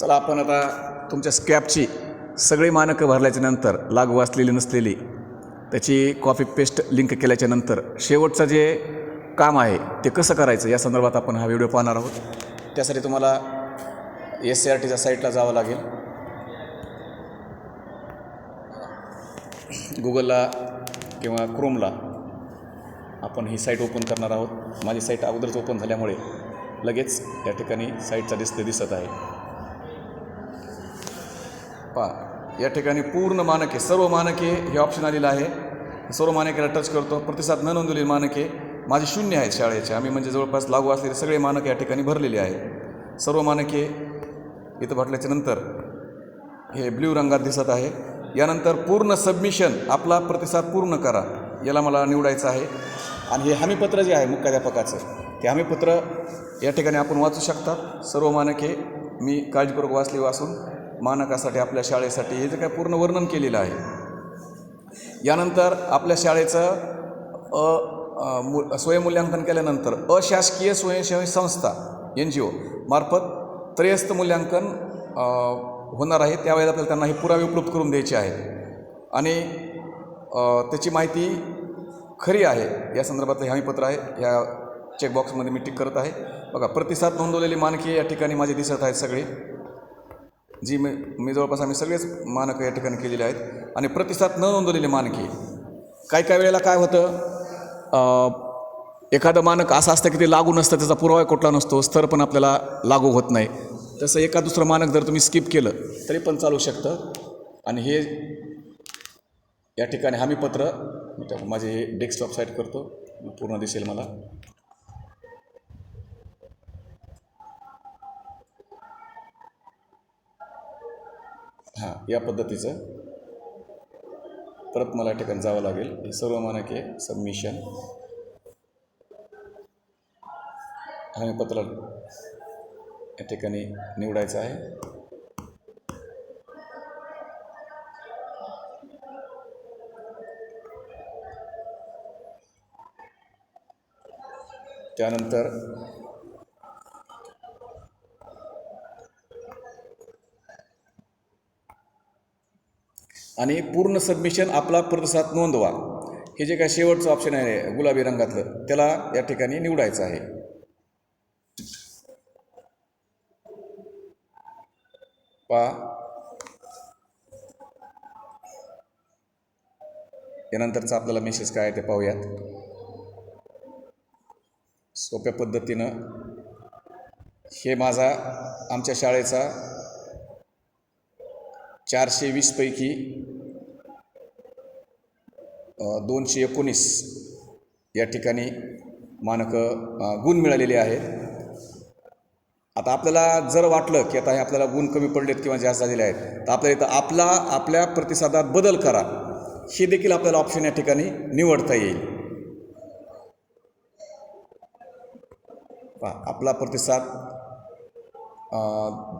चला आपण आता तुमच्या स्कॅपची सगळी मानकं भरल्याच्या नंतर लागू असलेली नसलेली त्याची कॉपी पेस्ट लिंक केल्याच्यानंतर शेवटचं जे काम आहे ते कसं करायचं? या संदर्भात आपण हा व्हिडिओ पाहणार आहोत. त्यासाठी तुम्हाला एस सी आर टीच्या साईटला जावं लागेल. गुगलला किंवा क्रोमला आपण ही साईट ओपन करणार आहोत. माझी साईट अगोदरच ओपन झाल्यामुळे लगेच या ठिकाणी साईटचा डिस्प्ले दिसत आहे. पहा या ठिकाणी पूर्ण मानके सर्व मानके हे ऑप्शन आलेलं आहे. सर्व मानकेला टच करतो. प्रतिसाद न नोंदवलेली मानके माझे शून्य आहेत शाळेचे. आम्ही म्हणजे जवळपास लागू असलेले सगळे मानक या ठिकाणी भरलेले आहे सर्व मानके इथं भरल्याच्या नंतर हे ब्ल्यू रंगात दिसत आहे. यानंतर पूर्ण सबमिशन आपला प्रतिसाद पूर्ण करा. याला मला निवडायचं आहे. आणि हे हमीपत्र जे आहे मुख्याध्यापकाचं ते हमीपत्र या ठिकाणी आपण वाचू शकतात सर्व मानके मी काळजीपूर्वक वाचले वाचून मानकासाठी आपल्या शाळेसाठी हे जे काय पूर्ण वर्णन केलेलं आहे. यानंतर आपल्या शाळेचं अ स्वयंमूल्यांकन केल्यानंतर अशासकीय स्वयंसेवी संस्था एन जी ओ मार्फत त्रयस्थ मूल्यांकन होणार आहे. त्यावेळेला आपल्याला त्यांना हे पुरावे उपलब्ध करून द्यायचे आहेत. आणि त्याची माहिती खरी आहे. या संदर्भातलं हे हमीपत्र आहे. ह्या चेकबॉक्समध्ये मी टिक करत आहे. बघा प्रतिसाद नोंदवलेली मानके या ठिकाणी माझे दिसत आहेत सगळे. जी मी मी जवळपास आम्ही सगळेच मानकं या ठिकाणी केलेले आहेत. आणि प्रतिसाद न नोंदवलेले मानके काही काही वेळेला काय होतं एखादं मानक असं असतं की ते लागू नसतं त्याचा पुरावा कुठला नसतो स्तर पण आपल्याला लागू होत नाही. तसं एका दुसरं मानक जर तुम्ही स्किप केलं तरी पण चालू शकतं. आणि हे या ठिकाणी हमीपत्र मी माझे हे डेस्कटॉप साईट करतो पूर्ण दिसेल मला. हां या पद्धतीचं. परत मला या ठिकाणी जावं लागेल. हे सर्व आहे सबमिशन हमीपत्र या ठिकाणी निवडायचं आहे. त्यानंतर आणि पूर्ण सबमिशन आपला प्रतिसाद नोंदवा. हे जे काय शेवटचं ऑप्शन आहे गुलाबी रंगातलं त्याला या ठिकाणी निवडायचं आहे. पा. यानंतरचा आपल्याला मेसेज काय आहे ते पाहूयात. सोप्या पद्धतीनं हे माझा आमच्या शाळेचा चारशे वीसपैकी दोनशे एकोणीस या ठिकाणी मानकं गुण मिळालेले आहेत. आता आपल्याला जर वाटलं की आता हे आपल्याला गुण कमी पडलेत किंवा जास्त झालेले आहेत तर आपल्या इथं आपला आपल्या प्रतिसादात बदल करा. हे देखील आपल्याला ऑप्शन या ठिकाणी निवडता येईल. आपला प्रतिसाद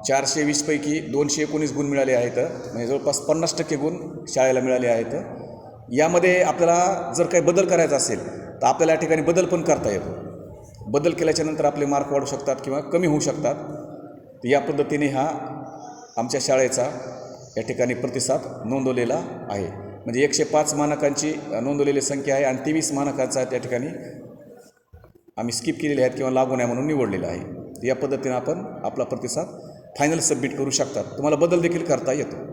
चारशे वीसपैकी दोनशे एकोणीस गुण मिळाले आहेत. म्हणजे जवळपास पन्नास टक्के गुण शाळेला मिळाले आहेत. यामध्ये आपल्याला जर काही बदल करायचा असेल तर आपल्याला या ठिकाणी बदल पण करता येतो. बदल केल्याच्यानंतर आपले मार्क वाढू शकतात किंवा कमी होऊ शकतात. तर या पद्धतीने हा आमच्या शाळेचा या ठिकाणी प्रतिसाद नोंदवलेला आहे. म्हणजे एकशे पाच मानकांची नोंदवलेली संख्या आहे आणि तेवीस मानकांचा त्या ठिकाणी आम्ही स्किप केलेले आहेत किंवा लागू नये म्हणून निवडलेला आहे. या पद्धतीनं आपण आपला प्रतिसाद फायनल सबमिट करू शकतात. तुम्हाला बदल देखील करता येतो.